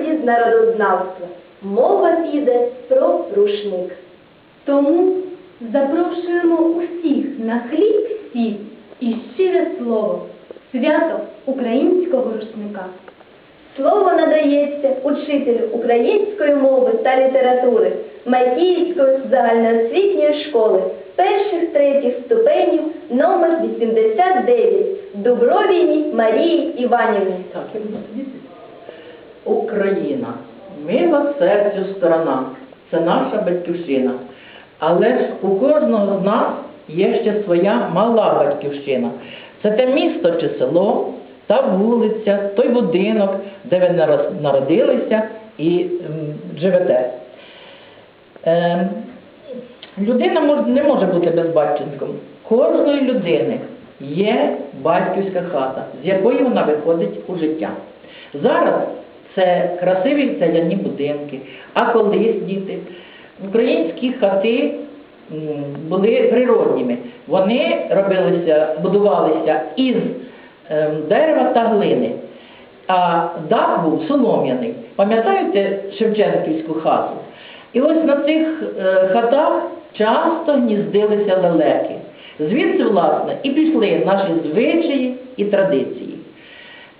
фольклорних з народознавства. Мова піде про рушник. Тому запрошуємо усіх на хліб сіль і щире слово, свято українського рушника. Слово надається учителю української мови та літератури Майкіївської загальноосвітньої школи перших третіх ступенів номер 89 Дубровіній Марії Іванівні. Так, я буду сидіти. Україна, мила серцю сторона, це наша батьківщина. Але ж у кожного з нас є ще своя мала батьківщина. Це те місто чи село, та вулиця, той будинок, де ви народилися і живете. Ем, Людина не може бути безбатченком. Кожної людини є батьківська хата, з якої вона виходить у життя. Зараз це красиві цегляні будинки, а колись діти. Українські хати були природніми. Вони робилися, будувалися із ем, дерева та глини. А дах був солом'яний. Пам'ятаєте Шевченківську хату? І ось на цих е, хатах часто гніздилися лелеки. Звідси, власне, і пішли наші звичаї і традиції.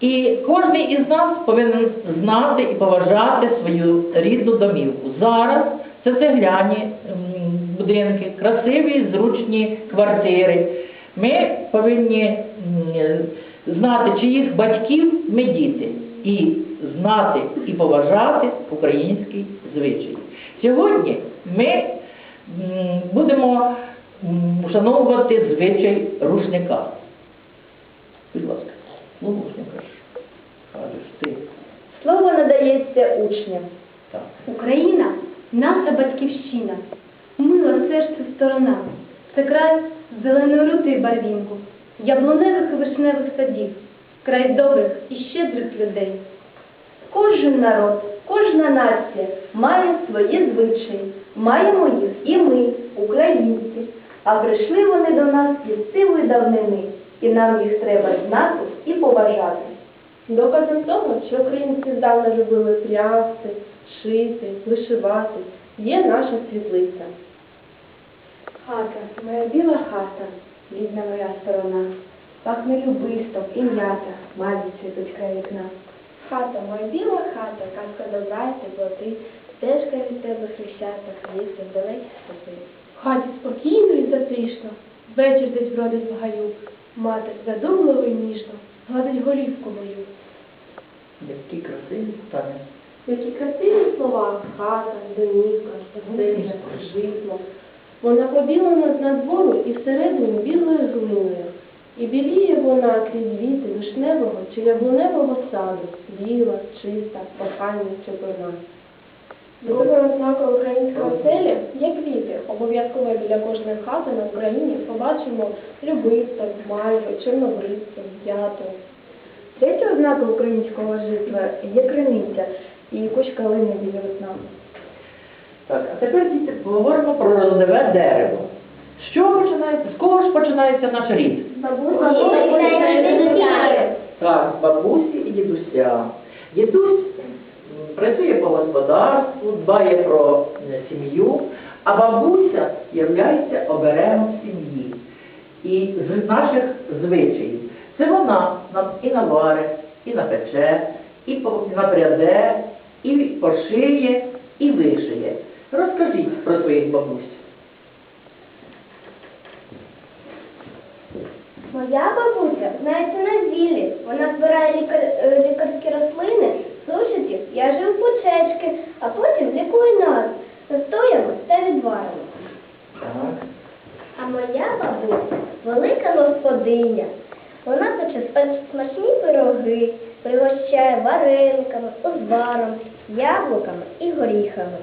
І кожен із нас повинен знати і поважати свою рідну домівку. Зараз це цегляні будинки, красиві, зручні квартири. Ми повинні знати, чиїх батьків ми діти, і знати і поважати український звичай. Сьогодні ми будемо вшановувати звичай рушника. Ну ж. Кажеш ти. Слово надається учням. Так. Україна наша батьківщина, мила серцю сторона. Це край зеленої рути барвінку, яблуневих і вишневих садів, край добрих і щедрих людей. Кожен народ, кожна нація має свої звичаї. Маємо їх і ми, українці. А прийшли вони до нас із сивої давнини, і нам їх треба знати і поважати. Доказом того, що українці здавна любили прясти, шити, вишивати, є наша світлиця. Хата, моя біла хата, рідна моя сторона, пахне любистом і м'ята, мазі цвітуть край вікна. Хата, моя біла хата, казка добра й теплоти, стежка від тебе хрещата, хвісти далекі стопи. В хаті спокійно і затишно, вечір десь бродить в гаю, мати задумливо і ніжно гладить голівку мою. Які красиві стане. Які красиві слова, хата, домівка, стежка, житло. Вона побілена з надвору і всередині білою глиною. І біліє вона крізь віти вишневого чи яблуневого саду, біла, чиста, кохання, чепурна. Друга ознака української оселі є квіти. Обов'язково біля кожної хати на Україні побачимо любисток, мальви, чорнобривцю, м'яту. Третя ознака українського житла є криниця і кущ калини біля вікна. Так, а тепер діти поговоримо про родове дерево. З чого починається? З кого ж починається наш рід? Так, бабусі і дідуся. Дідусь працює по господарству, дбає про е, сім'ю, а бабуся є оберегом сім'ї і з наших звичаїв. Це вона нам і наваре, і напече, і напряде, і пошиє, і вишиє. Розкажіть про своїх бабусь. Моя бабуся знається на зіллі. Вона збирає лікар... е, лікарські рослини, сушить їх, в'яже в пучечки, а потім лікує нас настоями та відварами. Так. А моя бабуся велика господиня. Вона пече спа- смачні пироги, пригощає варениками, узваром, яблуками і горіхами.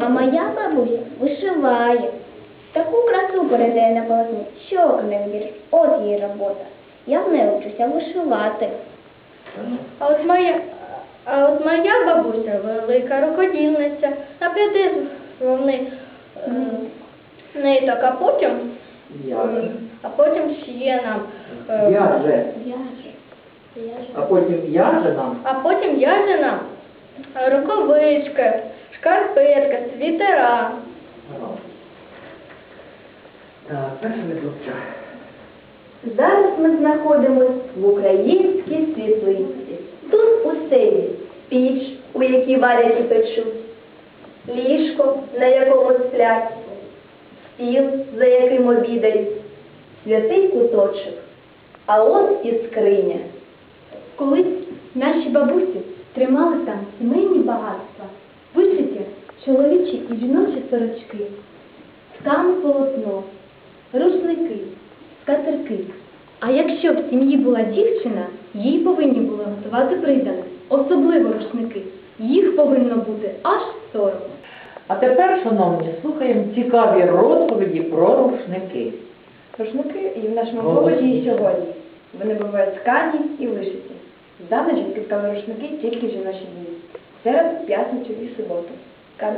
А моя. Бабуся вишиває. Таку красу передає на полотні, що око не. От її робота. Я в неї вчуся вишивати. А от моя, а от моя бабуся велика рукодільниця, наплете вони е, ниток, а потім Я. а потім шиє нам. е, В'яже. А потім в'яже нам. А потім в'яже нам е, рукавички, шкарпетки, світера. Так, перше відлуччя. Зараз ми знаходимося в українській світлиці. Тут у селі піч, у якій варять і печуть, ліжко, на якому сплять, стіл, за яким обідають, святий куточок, а от і скриня. Колись наші бабусі тримали там сімейні багатства, чоловічі і жіночі сорочки, ткане полотно, рушники, скатерки. А якщо в сім'ї була дівчина, їй повинні були готувати приданих, особливо рушники. Їх повинно бути аж 40. А тепер, шановні, слухаємо цікаві розповіді про рушники. Рушники і в нашому побуті і сьогодні. Вони бувають ткані і вишиті. Здавна жінки ткали рушники тільки в жіночі дні. Серед п'ятницю і суботу. Ка-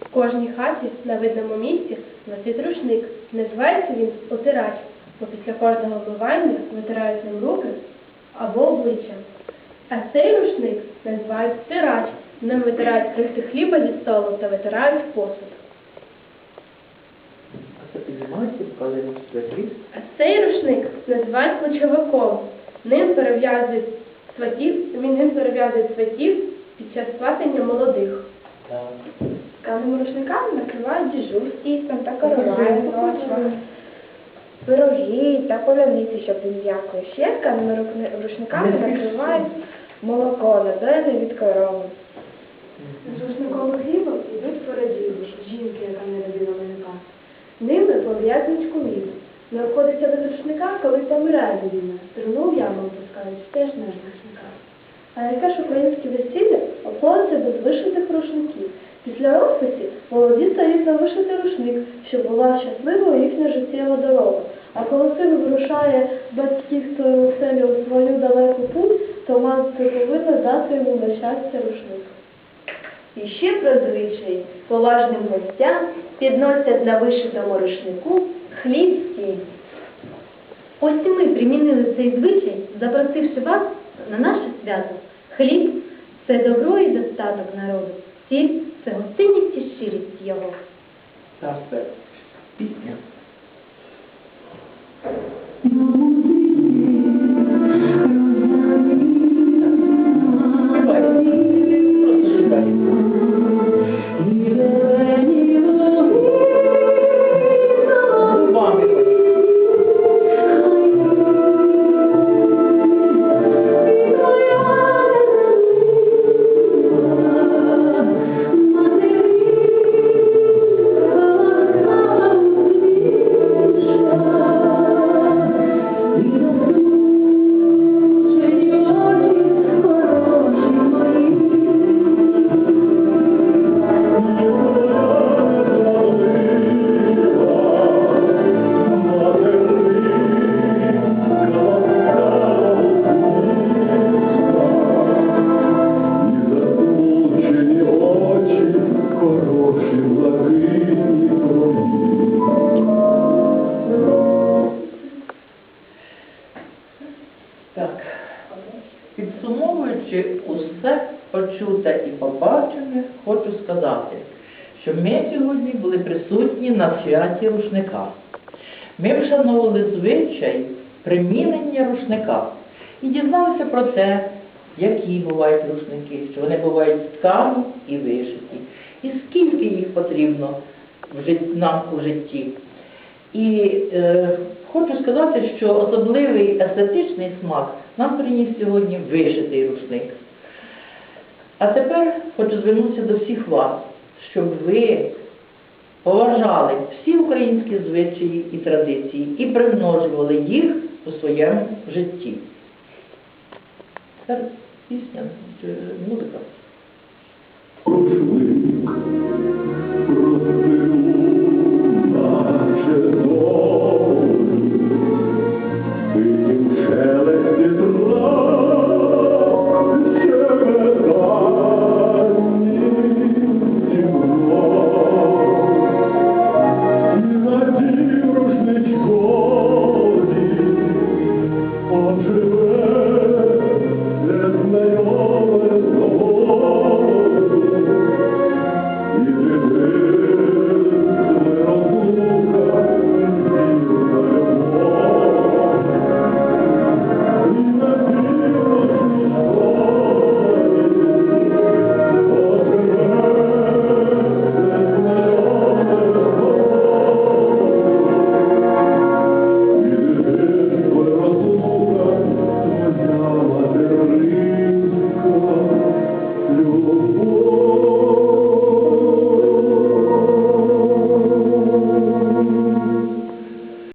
В кожній хаті на видному місці висить рушник. Називається він отирач, бо після кожного вбивання витирають ним руки або обличчя. А цей рушник називають стирач. Ним витирають крихти хліба зі столу та витирають посуд. А цей рушник називають плечовиком. Ним перев'язують сватів, він ним перев'язують сватів під час сватання молодих. Тканими рушниками накривають діжу з тістом та покажи. пироги та поляниці, щоб він м'якої. Ще тканими рушниками накривають молоко, наберене від корови. З рушникових хлібом йдуть породілі, жінки, яка не родила молока. Ними пов'язують кумів. Не обходиться без рушника, коли помирає людина. Труну в яму опускають теж не з рушника. А яке ж українське весілля обходиться без вишитих рушників? Після розписі молоді стають на вишитий рушник, щоб була щасливою їхня життєва дорога. А коли син вирушає з батьківської оселі у свою далеку путь, то мати повинна дати йому на щастя рушник. І ще про звичаї поважним гостям підносять на вишитому рушнику хліб сіль. Ось і ми примінили цей звичай, запросивши вас на наше свято. Хліб це добро і достаток народу. ціль це гостинність і щирість його. Це пісня. Підсумовуючи усе почуте і побачене, хочу сказати, що ми сьогодні були присутні на святі рушника. Ми вшановували звичай примінення рушника і дізналися про те, які бувають рушники, що вони бувають ткані і вишиті, і скільки їх потрібно нам у житті. І е, хочу сказати, що особливий естетичний смак нам приніс сьогодні вишитий рушник. А тепер хочу звернутися до всіх вас, щоб ви поважали всі українські звичаї і традиції і примножували їх у своєму житті. Тепер пісня, е, музика.